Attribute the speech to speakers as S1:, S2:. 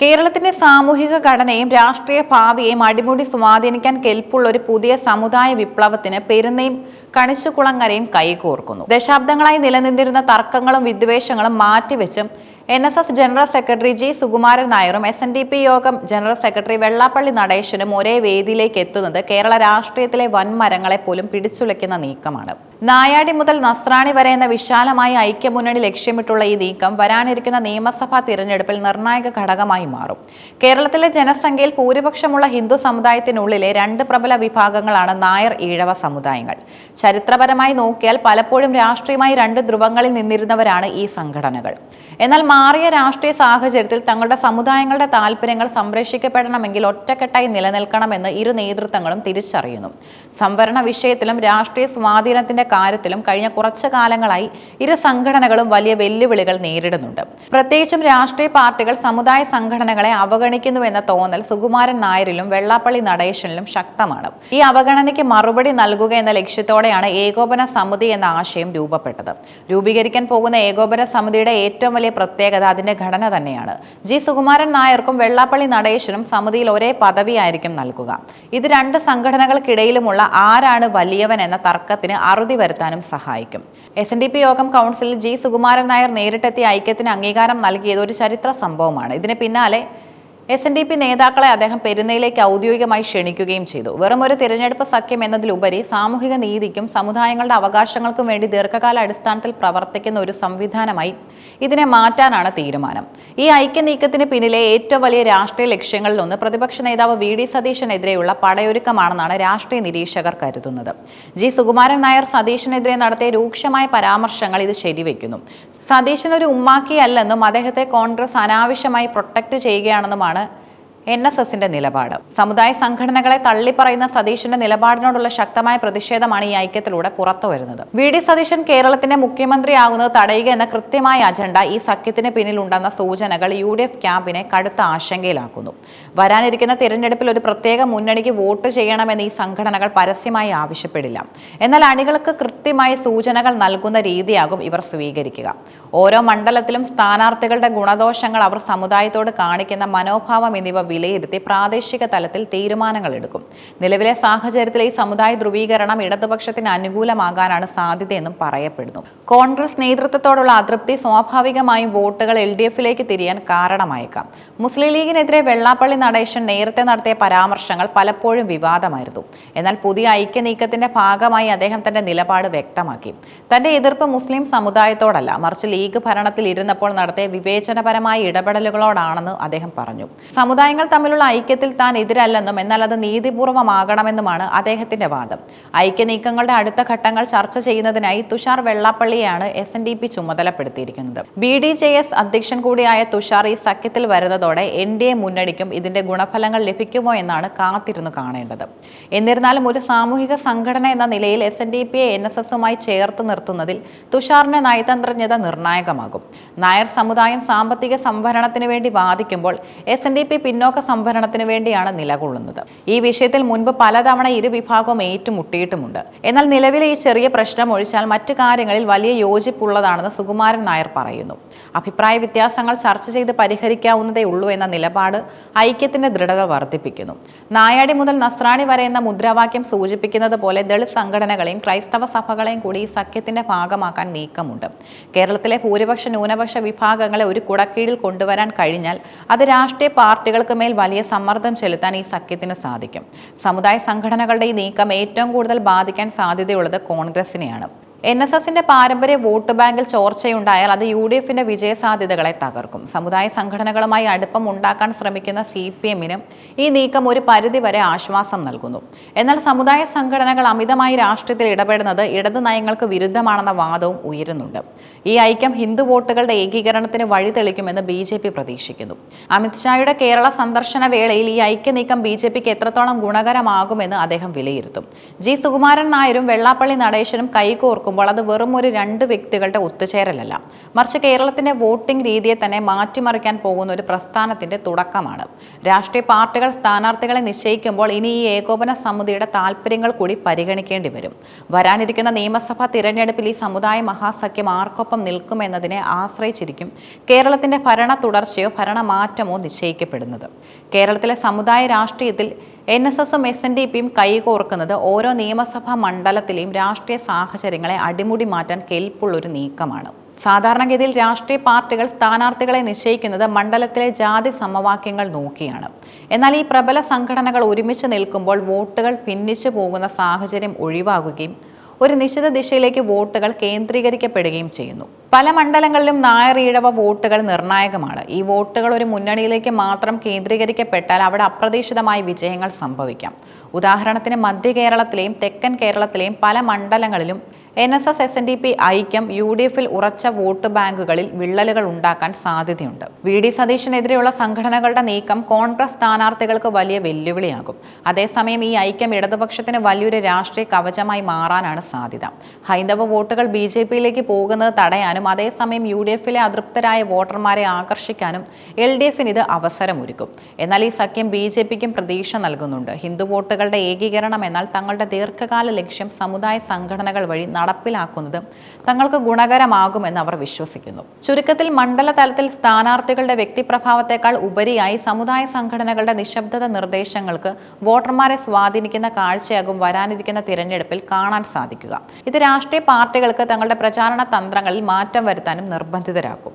S1: കേരളത്തിന്റെ സാമൂഹിക ഘടനയും രാഷ്ട്രീയ ഭാവിയെയും അടിമുടി സ്വാധീനിക്കാൻ കെൽപ്പുള്ള ഒരു പുതിയ സമുദായ വിപ്ലവത്തിന് പെരുന്നയും കണിച്ചുകുളങ്ങരയും കൈകോർക്കുന്നു. ദശാബ്ദങ്ങളായി നിലനിന്നിരുന്ന തർക്കങ്ങളും വിദ്വേഷങ്ങളും മാറ്റിവെച്ചും N S S general secretary G Sukumaran നായരും എസ് എൻ ഡി പി യോഗം ജനറൽ സെക്രട്ടറി വെള്ളാപ്പള്ളി നടേശനും ഒരേ വേദിയിലേക്ക് എത്തുന്നത് കേരള രാഷ്ട്രീയത്തിലെ വൻമരങ്ങളെ പോലും പിടിച്ചുലയ്ക്കുന്ന നീക്കമാണ്. നായാടി മുതൽ നസ്രാണി വരെ എന്ന വിശാലമായ ഐക്യമുന്നണി ലക്ഷ്യമിട്ടുള്ള ഈ നീക്കം വരാനിരിക്കുന്ന നിയമസഭാ തിരഞ്ഞെടുപ്പിൽ നിർണായക ഘടകമായി മാറും. കേരളത്തിലെ ജനസംഖ്യയിൽ ഭൂരിപക്ഷമുള്ള ഹിന്ദു സമുദായത്തിനുള്ളിലെ രണ്ട് പ്രബല വിഭാഗങ്ങളാണ് നായർ ഈഴവ സമുദായങ്ങൾ. ചരിത്രപരമായി നോക്കിയാൽ പലപ്പോഴും രാഷ്ട്രീയമായി രണ്ട് ധ്രുവങ്ങളിൽ നിന്നിരുന്നവരാണ് ഈ സംഘടനകൾ. എന്നാൽ മാറിയ രാഷ്ട്രീയ സാഹചര്യത്തിൽ തങ്ങളുടെ സമുദായങ്ങളുടെ താല്പര്യങ്ങൾ സംരക്ഷിക്കപ്പെടണമെങ്കിൽ ഒറ്റക്കെട്ടായി നിലനിൽക്കണമെന്ന് ഇരു നേതൃത്വങ്ങളും തിരിച്ചറിയുന്നു. സംവരണ വിഷയത്തിലും രാഷ്ട്രീയ സ്വാധീനത്തിന്റെ കാര്യത്തിലും കഴിഞ്ഞ കുറച്ചു കാലങ്ങളായി ഇരു സംഘടനകളും വലിയ വെല്ലുവിളികൾ നേരിടുന്നുണ്ട്. പ്രത്യേകിച്ചും രാഷ്ട്രീയ പാർട്ടികൾ സമുദായ സംഘടനകളെ അവഗണിക്കുന്നുവെന്ന തോന്നൽ സുകുമാരൻ നായരിലും വെള്ളാപ്പള്ളി നടേശനിലും ശക്തമാണ്. ഈ അവഗണനയ്ക്ക് മറുപടി നൽകുക എന്ന ലക്ഷ്യത്തോടെയാണ് ഏകോപന സമിതി എന്ന ആശയം രൂപപ്പെട്ടത്. രൂപീകരിക്കാൻ പോകുന്ന ഏകോപന സമിതിയുടെ ഏറ്റവും വലിയ പ്രത്യേകത അതിന്റെ ഘടന തന്നെയാണ്. ജി. സുകുമാരൻ നായർക്കും വെള്ളാപ്പള്ളി നടേശനും സമിതിയിൽ ഒരേ പദവിയായിരിക്കും നൽകുക. ഇത് രണ്ട് സംഘടനകൾക്കിടയിലുമുള്ള ആരാണ് വലിയവൻ എന്ന തർക്കത്തിന് അറുതി വരുത്താനും സഹായിക്കും. എസ് എൻ ഡി പി യോഗം കൗൺസിലിൽ ജി. സുകുമാരൻ നായർ നേരിട്ടെത്തിയ ഐക്യത്തിന് അംഗീകാരം നൽകിയത് ഒരു ചരിത്ര സംഭവമാണ്. ഇതിന് പിന്നാലെ എസ് എൻ ഡി പി നേതാക്കളെ അദ്ദേഹം പെരുന്നയിലേക്ക് ഔദ്യോഗികമായി ക്ഷണിക്കുകയും ചെയ്തു. വെറും ഒരു തിരഞ്ഞെടുപ്പ് സഖ്യം എന്നതിലുപരി സാമൂഹിക നീതിക്കും സമുദായങ്ങളുടെ അവകാശങ്ങൾക്കും വേണ്ടി ദീർഘകാല അടിസ്ഥാനത്തിൽ പ്രവർത്തിക്കുന്ന ഒരു സംവിധാനമായി ഇതിനെ മാറ്റാനാണ് തീരുമാനം. ഈ ഐക്യനീക്കത്തിന് പിന്നിലെ ഏറ്റവും വലിയ രാഷ്ട്രീയ ലക്ഷ്യങ്ങളിലൊന്ന് പ്രതിപക്ഷ നേതാവ് വി ഡി സതീശനെതിരെയുള്ള പടയൊരുക്കമാണെന്നാണ് രാഷ്ട്രീയ നിരീക്ഷകർ കരുതുന്നത്. ജി സുകുമാരൻ നായർ സതീശനെതിരെ നടത്തിയ രൂക്ഷമായ പരാമർശങ്ങൾ ഇത് ശരിവെക്കുന്നു. സതീശൻ ഒരു ഉമ്മാക്കിയല്ലെന്നും അദ്ദേഹത്തെ കോൺഗ്രസ് അനാവശ്യമായി പ്രൊട്ടക്ട് ചെയ്യുകയാണെന്നുമാണ് എൻ എസ് എസിന്റെ നിലപാട്. സമുദായ സംഘടനകളെ തള്ളിപ്പറയുന്ന സതീശന്റെ നിലപാടിനോടുള്ള ശക്തമായ പ്രതിഷേധമാണ് ഈ ഐക്യത്തിലൂടെ പുറത്തു വരുന്നത് വി. ഡി. സതീശൻ കേരളത്തിന്റെ മുഖ്യമന്ത്രിയാകുന്നത് തടയുക എന്ന കൃത്യമായ അജണ്ട ഈ സഖ്യത്തിന് പിന്നിലുണ്ടെന്ന സൂചനകൾ യു ഡി എഫ് ക്യാമ്പിനെ കടുത്ത ആശങ്കയിലാക്കുന്നു. വരാനിരിക്കുന്ന തിരഞ്ഞെടുപ്പിൽ ഒരു പ്രത്യേക മുന്നണിക്ക് വോട്ട് ചെയ്യണമെന്ന് ഈ സംഘടനകൾ പരസ്യമായി ആവശ്യപ്പെടില്ല. എന്നാൽ അണികൾക്ക് കൃത്യമായ സൂചനകൾ നൽകുന്ന രീതിയാകും ഇവർ സ്വീകരിക്കുക. ഓരോ മണ്ഡലത്തിലും സ്ഥാനാർത്ഥികളുടെ ഗുണദോഷങ്ങൾ അവർ സമുദായത്തോട് കാണിക്കുന്ന മനോഭാവം എന്നിവ വിലയിരുത്തി പ്രാദേശിക തലത്തിൽ തീരുമാനങ്ങൾ എടുക്കും. നിലവിലെ സാഹചര്യത്തിൽ ഈ സമുദായ ധ്രുവീകരണം ഇടതുപക്ഷത്തിന് അനുകൂലമാകാനാണ് സാധ്യതയെന്നും പറയപ്പെടുന്നു. കോൺഗ്രസ് നേതൃത്വത്തോടുള്ള അതൃപ്തി സ്വാഭാവികമായും വോട്ടുകൾ എൽ ഡി എഫിലേക്ക് തിരിയാൻ കാരണമായേക്കാം. മുസ്ലിം ലീഗിനെതിരെ വെള്ളാപ്പള്ളി നടേശൻ നേരത്തെ നടത്തിയ പരാമർശങ്ങൾ പലപ്പോഴും വിവാദമായിരുന്നു. എന്നാൽ പുതിയ ഐക്യനീക്കത്തിന്റെ ഭാഗമായി അദ്ദേഹം തന്റെ നിലപാട് വ്യക്തമാക്കി. തന്റെ എതിർപ്പ് മുസ്ലിം സമുദായത്തോടല്ല മറിച്ച് ലീഗ് ഭരണത്തിൽ ഇരുന്നപ്പോൾ നടത്തിയ വിവേചനപരമായ ഇടപെടലുകളോടാണെന്ന് അദ്ദേഹം പറഞ്ഞു. സമുദായങ്ങൾ തമ്മിലുള്ള ഐക്യത്തിൽ താൻ എതിരല്ലെന്നും എന്നാൽ അത് നീതിപൂർവമാകണമെന്നുമാണ് അദ്ദേഹത്തിന്റെ വാദം. ഐക്യനീക്കങ്ങളുടെ അടുത്ത ഘട്ടങ്ങൾ ചർച്ച ചെയ്യുന്നതിനായി തുഷാർ വെള്ളാപ്പള്ളിയാണ് എസ് എൻ ഡി പി ചുമതലപ്പെടുത്തിയിരിക്കുന്നത്. ബി ഡി ജെ എസ് അധ്യക്ഷൻ കൂടിയായ തുഷാർ ഈ സഖ്യത്തിൽ വരുന്നതോടെ എൻ ഡി എ മുന്നണിക്കും ഇതിന്റെ ഗുണഫലങ്ങൾ ലഭിക്കുമോ എന്നാണ് കാത്തിരുന്നു കാണേണ്ടത്. എന്നിരുന്നാലും ഒരു സാമൂഹിക സംഘടന എന്ന നിലയിൽ എസ് എൻ ഡി പിയെ എൻ എസ് എസുമായി ചേർത്ത് നിർത്തുന്നതിൽ തുഷാറിന്റെ നയതന്ത്രജ്ഞത നിർണായകമാകും. നായർ സമുദായം സാമ്പത്തിക സംവരണത്തിന് വേണ്ടി വാദിക്കുമ്പോൾ എസ് എൻ ഡി പി പിന്നോക്ക സംവരണത്തിന് വേണ്ടിയാണ് നിലകൊള്ളുന്നത്. ഈ വിഷയത്തിൽ മുൻപ് പലതവണ ഇരുവിഭാഗവും ഏറ്റുമുട്ടിയിട്ടുമുണ്ട്. എന്നാൽ നിലവിലെ ഈ ചെറിയ പ്രശ്നം ഒഴിച്ചാൽ മറ്റു കാര്യങ്ങളിൽ വലിയ യോജിപ്പുള്ളതാണെന്ന് സുകുമാരൻ നായർ പറയുന്നു. അഭിപ്രായ വ്യത്യാസങ്ങൾ ചർച്ച ചെയ്ത് പരിഹരിക്കാവുന്നതേ ഉള്ളൂ എന്ന നിലപാട് ഐക്യത്തിന്റെ ദൃഢത വർദ്ധിപ്പിക്കുന്നു. നായാടി മുതൽ നസ്രാണി വരെ എന്ന മുദ്രാവാക്യം സൂചിപ്പിക്കുന്നത് പോലെ ദളിത് സംഘടനകളെയും ക്രൈസ്തവ സഭകളെയും കൂടി ഈ സഖ്യത്തിന്റെ ഭാഗമാക്കാൻ നീക്കമുണ്ട്. കേരളത്തിലെ ഭൂരിപക്ഷ ന്യൂനപക്ഷ വിഭാഗങ്ങളെ ഒരു കുടക്കീഴിൽ കൊണ്ടുവരാൻ കഴിഞ്ഞാൽ അത് രാഷ്ട്രീയ പാർട്ടികൾക്ക് മേൽ വലിയ സമ്മർദ്ദം ചെലുത്താൻ ഈ സഖ്യത്തിന് സാധിക്കും. സമുദായ സംഘടനകളുടെ ഈ നീക്കം ഏറ്റവും കൂടുതൽ ബാധിക്കാൻ സാധ്യതയുള്ളത് കോൺഗ്രസിനെയാണ്. എൻ എസ് എസിന്റെ പാരമ്പര്യ വോട്ട് ബാങ്കിൽ ചോർച്ചയുണ്ടായാൽ അത് യു ഡി എഫിന്റെ വിജയ സാധ്യതകളെ തകർക്കും. സമുദായ സംഘടനകളുമായി അടുപ്പം ഉണ്ടാക്കാൻ ശ്രമിക്കുന്ന സി പി എമ്മിനും ഈ നീക്കം ഒരു പരിധിവരെ ആശ്വാസം നൽകുന്നു. എന്നാൽ സമുദായ സംഘടനകൾ അമിതമായി രാഷ്ട്രീയത്തിൽ ഇടപെടുന്നത് ഇടത് നയങ്ങൾക്ക് വിരുദ്ധമാണെന്ന വാദവും ഉയരുന്നുണ്ട്. ഈ ഐക്യം ഹിന്ദു വോട്ടുകളുടെ ഏകീകരണത്തിന് വഴി തെളിക്കുമെന്ന് ബി ജെ പി പ്രതീക്ഷിക്കുന്നു. അമിത്ഷായുടെ കേരള സന്ദർശന വേളയിൽ ഈ ഐക്യ നീക്കം ബി ജെ പിക്ക് എത്രത്തോളം ഗുണകരമാകുമെന്ന് അദ്ദേഹം വിലയിരുത്തും. ജി സുകുമാരൻ നായരും വെള്ളാപ്പള്ളി നടേശനും കൈകോർക്കും കൈകോർക്കുമ്പോൾ അത് വെറും ഒരു രണ്ട് വ്യക്തികളുടെ ഒത്തുചേരലല്ല. മറിച്ച് കേരളത്തിന്റെ വോട്ടിംഗ് രീതിയെ തന്നെ മാറ്റിമറിക്കാൻ പോകുന്ന ഒരു പ്രസ്ഥാനത്തിന്റെ തുടക്കമാണ്. രാഷ്ട്രീയ പാർട്ടികൾ സ്ഥാനാർത്ഥികളെ നിശ്ചയിക്കുമ്പോൾ ഇനി ഈ ഏകോപന സമിതിയുടെ താല്പര്യങ്ങൾ കൂടി പരിഗണിക്കേണ്ടി വരും. വരാനിരിക്കുന്ന നിയമസഭാ തിരഞ്ഞെടുപ്പിൽ ഈ സമുദായ മഹാസഖ്യം ആർക്കൊപ്പം നിൽക്കുമെന്നതിനെ ആശ്രയിച്ചിരിക്കും കേരളത്തിന്റെ ഭരണ തുടർച്ചയോ ഭരണമാറ്റമോ നിശ്ചയിക്കപ്പെടുന്നത്. കേരളത്തിലെ സമുദായ രാഷ്ട്രീയത്തിൽ എൻ എസ് എസും എസ് എൻ ഡി പിയും കൈകോർക്കുന്നത് ഓരോ നിയമസഭാ മണ്ഡലത്തിലെയും രാഷ്ട്രീയ സാഹചര്യങ്ങളെ അടിമുടി മാറ്റാൻ കെൽപ്പുള്ള ഒരു നീക്കമാണ്. സാധാരണഗതിയിൽ രാഷ്ട്രീയ പാർട്ടികൾ സ്ഥാനാർത്ഥികളെ നിശ്ചയിക്കുന്നത് മണ്ഡലത്തിലെ ജാതി സമവാക്യങ്ങൾ നോക്കിയാണ്. എന്നാൽ ഈ പ്രബല സംഘടനകൾ ഒരുമിച്ച് നിൽക്കുമ്പോൾ വോട്ടുകൾ ഭിന്നിച്ചു പോകുന്ന സാഹചര്യം ഒഴിവാകുകയും ഒരു നിശ്ചിത ദിശയിലേക്ക് വോട്ടുകൾ കേന്ദ്രീകരിക്കപ്പെടുകയും ചെയ്യുന്നു. പല മണ്ഡലങ്ങളിലും നായർ ഈഴവ വോട്ടുകൾ നിർണായകമാണ്. ഈ വോട്ടുകൾ ഒരു മുന്നണിയിലേക്ക് മാത്രം കേന്ദ്രീകരിക്കപ്പെട്ടാൽ അവിടെ അപ്രതീക്ഷിതമായ വിജയങ്ങൾ സംഭവിക്കാം. ഉദാഹരണത്തിന് മധ്യ കേരളത്തിലെയും തെക്കൻ കേരളത്തിലെയും പല മണ്ഡലങ്ങളിലും N S S S N D P ഐക്യം യു ഡി എഫിൽ ഉറച്ച വോട്ട് ബാങ്കുകളിൽ വിള്ളലുകൾ ഉണ്ടാക്കാൻ സാധ്യതയുണ്ട്. വി ഡി സതീശനെതിരെയുള്ള സംഘടനകളുടെ നീക്കം കോൺഗ്രസ് സ്ഥാനാർത്ഥികൾക്ക് വലിയ വെല്ലുവിളിയാകും. അതേസമയം ഈ ഐക്യം ഇടതുപക്ഷത്തിന് വലിയൊരു രാഷ്ട്രീയ കവചമായി മാറാനാണ് സാധ്യത. ഹൈന്ദവ വോട്ടുകൾ ബി ജെ പിയിലേക്ക് പോകുന്നത് തടയാനും അതേസമയം യു ഡി എഫിലെ അതൃപ്തരായ വോട്ടർമാരെ ആകർഷിക്കാനും എൽ ഡി എഫിന് ഇത് അവസരമൊരുക്കും. എന്നാൽ ഈ സഖ്യം ബി ജെ പിക്കും പ്രതീക്ഷ നൽകുന്നുണ്ട്. ഹിന്ദു വോട്ടുകളുടെ ഏകീകരണം എന്നാൽ തങ്ങളുടെ ദീർഘകാല ലക്ഷ്യം സമുദായ സംഘടനകൾ വഴി നടപ്പിലാക്കുന്നത് തങ്ങൾക്ക് ഗുണകരമാകുമെന്ന് അവർ വിശ്വസിക്കുന്നു. ചുരുക്കത്തിൽ മണ്ഡല തലത്തിൽ സ്ഥാനാർത്ഥികളുടെ വ്യക്തിപ്രഭാവത്തെക്കാൾ ഉപരിയായി സമുദായ സംഘടനകളുടെ നിശബ്ദത നിർദ്ദേശങ്ങൾക്ക് വോട്ടർമാരെ സ്വാധീനിക്കുന്ന കാഴ്ചയാകും വരാനിരിക്കുന്ന തിരഞ്ഞെടുപ്പിൽ കാണാൻ സാധിക്കുക. ഇത് രാഷ്ട്രീയ പാർട്ടികൾക്ക് തങ്ങളുടെ പ്രചാരണ തന്ത്രങ്ങളിൽ മാറ്റം വരുത്താനും നിർബന്ധിതരാക്കും.